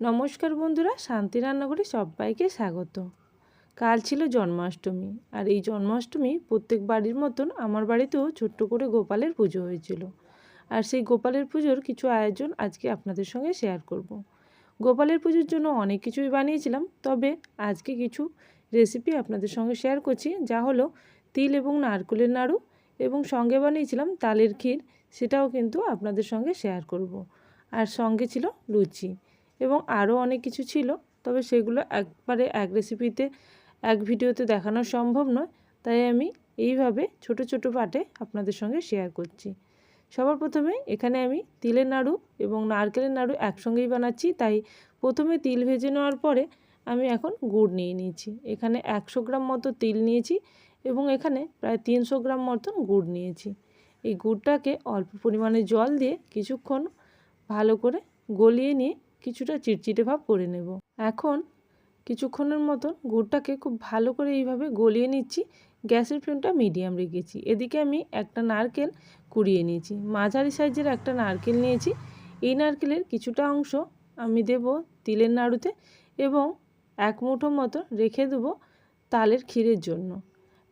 নমস্কার বন্ধুরা, শান্তি রান্নাঘরে সবাইকে স্বাগত কাল ছিল জন্মাষ্টমী, আর এই জন্মাষ্টমী প্রত্যেক বাড়ির মতন আমার বাড়িতেও ছোট্ট করে গোপালের পুজো হয়েছিল আর সেই গোপালের পুজোর কিছু আয়োজন আজকে আপনাদের সঙ্গে শেয়ার করব। গোপালের পুজোর জন্য অনেক কিছুই বানিয়েছিলাম, তবে আজকে কিছু রেসিপি আপনাদের সঙ্গে শেয়ার করছি, যা হলো তিল এবং নারকেলের নাড়ু এবং সঙ্গে বানিয়েছিলাম তালের ক্ষীর, সেটাও কিন্তু আপনাদের সঙ্গে শেয়ার করব। আর সঙ্গে ছিল লুচি এবং আরও অনেক কিছু ছিল। তবে সেগুলো একবারে এক রেসিপিতে এক ভিডিওতে দেখানো সম্ভব নয়। তাই আমি এইভাবে ছোট ছোট পাটে আপনাদের সঙ্গে শেয়ার করছি। সবার প্রথমে এখানে আমি তিলের নাড়ু এবং নারকেলের নাড়ু একসঙ্গেই বানাচ্ছি। তাই প্রথমে তিল ভেজে নেওয়ার পরে আমি এখন গুড় নিয়ে নিয়েছি। এখানে একশো গ্রাম মতো তিল নিয়েছি এবং এখানে প্রায় তিনশো গ্রাম মতন গুড় নিয়েছি। এই গুড়টাকে অল্প পরিমাণে জল দিয়ে কিছুক্ষণ ভালো করে গলিয়ে নিয়ে কিছুটা চিটচিটে ভাব করে নেব। এখন কিছুক্ষণের মতন গুড়টাকে খুব ভালো করে এইভাবে গলিয়ে নিচ্ছি। গ্যাসের ফ্লেমটা মিডিয়াম রেখেছি। এদিকে আমি একটা নারকেল কুড়িয়ে নিয়েছি। মাঝারি সাইজের একটা নারকেল নিয়েছি। এই নারকেলের কিছুটা অংশ আমি দেব তিলের নাড়ুতে এবং এক মুঠো মতো রেখে দেবো তালের ক্ষীরের জন্য।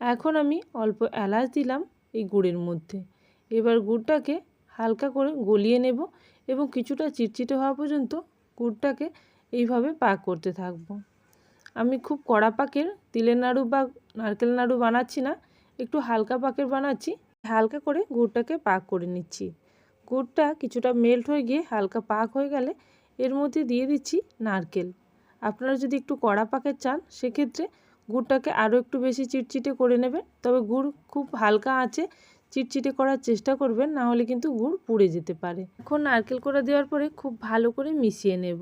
এখন আমি অল্প এলাচ দিলাম এই গুড়ের মধ্যে। এবার গুড়টাকে হালকা করে গলিয়ে নেব এবং কিছুটা চিটচিটে হওয়া পর্যন্ত গুড়টাকে এইভাবে পাক করতে থাকব। আমি খুব কড়া পাকের তিলের নাড়ু বা নারকেল নাড়ু বানাচ্ছি না, একটু হালকা পাকের বানাচ্ছি। হালকা করে গুড়টাকে পাক করে নিচ্ছি। গুড়টা কিছুটা মেল্ট হয়ে গিয়ে হালকা পাক হয়ে গেলে এর মধ্যে দিয়ে দিচ্ছি নারকেল। আপনারা যদি একটু কড়া পাকের চান, সেক্ষেত্রে গুড়টাকে আরও একটু বেশি চিটচিটে করে নেবেন। তবে গুড় খুব হালকা আছে চিটচিটে করার চেষ্টা করবেন, না হলে কিন্তু গুড় পুড়ে যেতে পারে। এখন নারকেল কোড়া দেওয়ার পরে খুব ভালো করে মিশিয়ে নেব।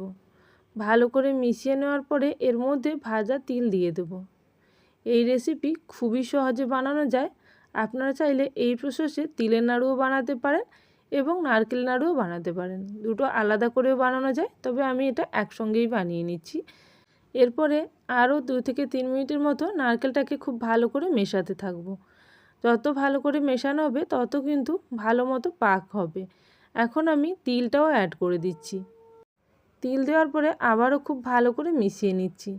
ভালো করে মিশিয়ে নেওয়ার পরে এর মধ্যে ভাজা তিল দিয়ে দেবো। এই রেসিপি খুবই সহজে বানানো যায়। আপনারা চাইলে এই প্রসেসে তিলের নাড়ুও বানাতে পারেন এবং নারকেল নাড়ুও বানাতে পারেন। দুটো আলাদা করেও বানানো যায়, তবে আমি এটা একসঙ্গেই বানিয়ে নিচ্ছি। এরপরে আরও দু থেকে তিন মিনিটের মতো নারকেলটাকে খুব ভালো করে মেশাতে থাকব। যত ভালো করে মেশানো হবে, তত কিন্তু ভালো মতো পাক হবে। এখন আমি তিলটাও অ্যাড করে দিচ্ছি। তিল দেওয়ার পরে আবারও খুব ভালো করে মিশিয়ে নিচ্ছি।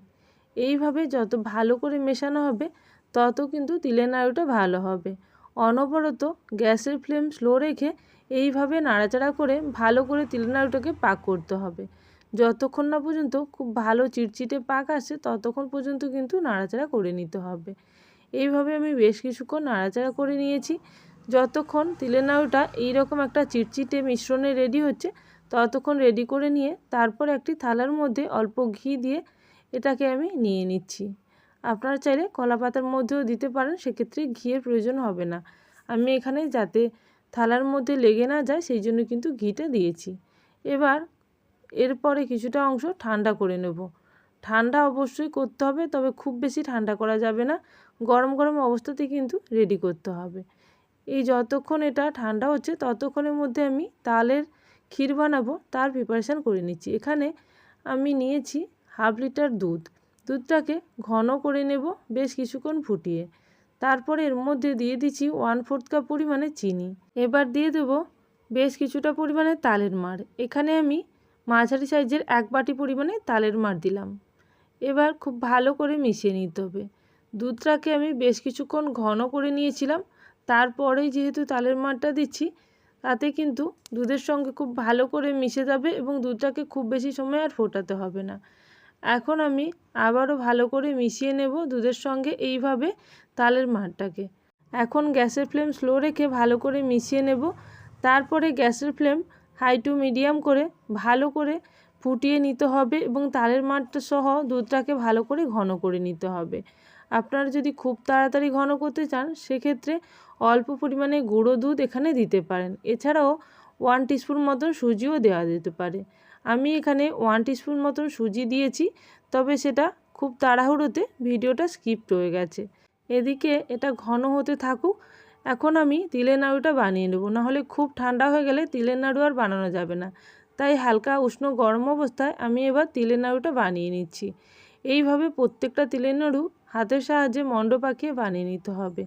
এইভাবে যত ভালো করে মেশানো হবে, তত কিন্তু তিলের নাড়ুটা ভালো হবে। অনবরত গ্যাসের ফ্লেম স্লো রেখে এইভাবে নাড়াচাড়া করে ভালো করে তিলের নাড়ুটাকে পাক করতে হবে। যতক্ষণ না পর্যন্ত খুব ভালো চিটচিটে পাক আসে, ততক্ষণ পর্যন্ত কিন্তু নাড়াচাড়া করে নিতে হবে। এইভাবে আমি বেশ কিছুক্ষণ নাড়াচাড়া করে নিয়েছি। যতক্ষণ তিলের নাড়ুটা এইরকম একটা চিটচিটে মিশ্রণে রেডি হচ্ছে, ততক্ষণ রেডি করে নিয়ে তারপর একটি থালার মধ্যে অল্প ঘি দিয়ে এটাকে আমি নিয়ে নিচ্ছি। আপনারা চাইলে কলা পাতার মধ্যেও দিতে পারেন, সেক্ষেত্রে ঘিয়ের প্রয়োজন হবে না। আমি এখানে যাতে থালার মধ্যে লেগে না যায়, সেই জন্য কিন্তু ঘিটা দিয়েছি। এবার এরপরে কিছুটা অংশ ঠান্ডা করে নেব। ঠান্ডা অবশ্যই করতে হবে, তবে খুব বেশি ঠান্ডা করা যাবে না। গরম গরম অবস্থাতে কিন্তু রেডি করতে হবে। এই যতক্ষণ এটা ঠান্ডা হচ্ছে, ততক্ষণের মধ্যে আমি তালের ক্ষীর বানাবো, তার প্রিপারেশান করে নিচ্ছি। এখানে আমি নিয়েছি হাফ লিটার দুধ। দুধটাকে ঘন করে নেব বেশ কিছুক্ষণ ফুটিয়ে। তারপরে এর মধ্যে দিয়ে দিচ্ছি ওয়ান ফোর্থ কাপ পরিমাণে চিনি। এবার দিয়ে দেব বেশ কিছুটা পরিমাণে তালের মার এখানে আমি মাঝারি সাইজের এক বাটি পরিমাণে তালের মার দিলাম। এবার খুব ভালো করে মিশিয়ে নিতে হবে। দুধটাকে আমি বেশ কিছুক্ষণ ঘন করে নিয়েছিলাম। তারপরেই যেহেতু তালের মারটা দিচ্ছি, তাতে কিন্তু দুধের সঙ্গে খুব ভালো করে মিশে যাবে এবং দুধটাকে খুব বেশি সময় আর ফোটাতে হবে না। এখন আমি আবারও ভালো করে মিশিয়ে নেব দুধের সঙ্গে এইভাবে তালের মারটাকে। এখন গ্যাসের ফ্লেম স্লো রেখে ভালো করে মিশিয়ে নেব। তারপরে গ্যাসের ফ্লেম হাই টু মিডিয়াম করে ভালো করে ফুটিয়ে নিতে হবে এবং তালের মাঠটা সহ দুধটাকে ভালো করে ঘন করে নিতে হবে। আপনারা যদি খুব তাড়াতাড়ি ঘন করতে চান, সেক্ষেত্রে অল্প পরিমাণে গুঁড়ো দুধ এখানে দিতে পারেন। এছাড়াও ওয়ান টিস্পুন মতন সুজিও দেওয়া যেতে পারে। আমি এখানে ওয়ান টিস্পুন মতন সুজি দিয়েছি, তবে সেটা খুব তাড়াহুড়োতে ভিডিওটা স্কিপ হয়ে গেছে। এদিকে এটা ঘন হতে থাকুক, এখন আমি তিলের নাড়ুটা বানিয়ে নেব। নাহলে খুব ঠান্ডা হয়ে গেলে তিলের নাড়ু আর বানানো যাবে না। তাই হালকা উষ্ণ গরম অবস্থায় আমি এবার তিলের নাড়ুটা বানিয়ে নিচ্ছি। এইভাবে প্রত্যেকটা তিলের নাড়ু হাতের সাহায্যে মণ্ড পাকিয়ে বানিয়ে নিতে হবে।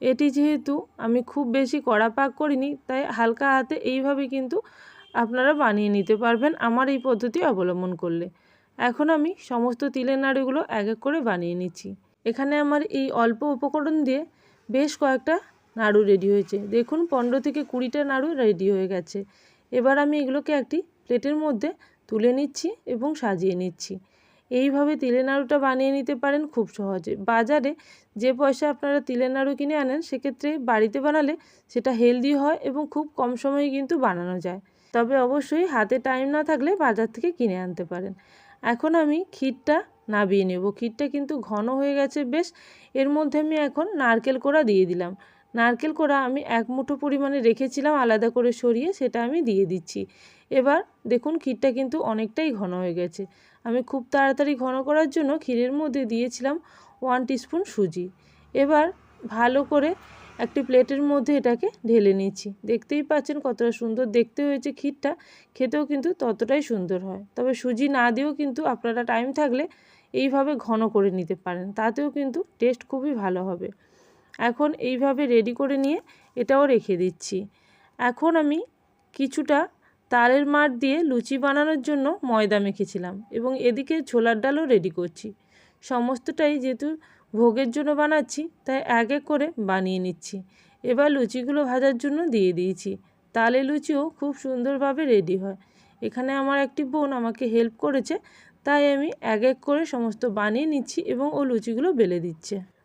এটি যেহেতু আমি খুব বেশি কড়া পাক করিনি, তাই হালকা হাতে এইভাবে কিন্তু আপনারা বানিয়ে নিতে পারবেন আমার এই পদ্ধতি অবলম্বন করলে। এখন আমি সমস্ত তিলের নাড়ুগুলো এক এক করে বানিয়ে নিচ্ছি। এখানে আমার এই অল্প উপকরণ দিয়ে বেশ কয়েকটা নাড়ু রেডি হয়েছে। দেখুন, পনেরো থেকে কুড়িটা নাড়ু রেডি হয়ে গেছে। এবার আমি এগুলোকে একটি প্লেটের মধ্যে তুলে নিচ্ছি এবং সাজিয়ে নিচ্ছি। এইভাবে তিলের নাড়ুটা বানিয়ে নিতে পারেন খুব সহজে। বাজারে যে পয়সা আপনারা তিলের নাড়ু কিনে আনেন, সেক্ষেত্রে বাড়িতে বানালে সেটা হেলদি হয় এবং খুব কম সময়ে কিন্তু বানানো যায়। তবে অবশ্যই হাতে টাইম না থাকলে বাজার থেকে কিনে আনতে পারেন। এখন আমি ক্ষীরটা নাবিয়ে নেব। ক্ষীরটা কিন্তু ঘন হয়ে গেছে বেশ। এর মধ্যে আমি এখন নারকেল কোড়া দিয়ে দিলাম। নারকেল কোড়া আমি এক মুঠো পরিমাণে রেখেছিলাম, আলাদা করে সরিয়ে সেটা আমি দিয়ে দিচ্ছি। এবার দেখুন ক্ষীরটা কিন্তু অনেকটাই ঘন হয়ে গেছে। আমি খুব তাড়াতাড়ি ঘন করার জন্য ক্ষীরের মধ্যে দিয়েছিলাম ওয়ান টিস্পুন সুজি। এবার ভালো করে একটি প্লেটের মধ্যে এটাকে ঢেলে নিচ্ছি। দেখতেই পাচ্ছেন কতটা সুন্দর, দেখতে হয়েছে ক্ষীরটা, খেতেও কিন্তু ততটাই সুন্দর হয়। তবে সুজি না দিয়েও কিন্তু আপনারা টাইম থাকলে এইভাবে ঘন করে নিতে পারেন, তাতেও কিন্তু টেস্ট খুবই ভালো হবে। এখন এইভাবে রেডি করে নিয়ে এটাও রেখে দিচ্ছি। এখন আমি কিছুটা তালের মাঠ দিয়ে লুচি বানানোর জন্য ময়দা মেখেছিলাম এবং এদিকে ছোলার ডালও রেডি করছি। সমস্তটাই যেহেতু ভোগের জন্য বানাচ্ছি, তাই এক এক করে বানিয়ে নিচ্ছি। এবার লুচিগুলো ভাজার জন্য দিয়ে দিয়েছি। তালে লুচিও খুব সুন্দরভাবে রেডি হয়। এখানে আমার একটি বোন আমাকে হেল্প করেছে, তাই আমি এক এক করে সমস্ত বানিয়ে নিচ্ছি এবং ও লুচিগুলো বেলে দিচ্ছে।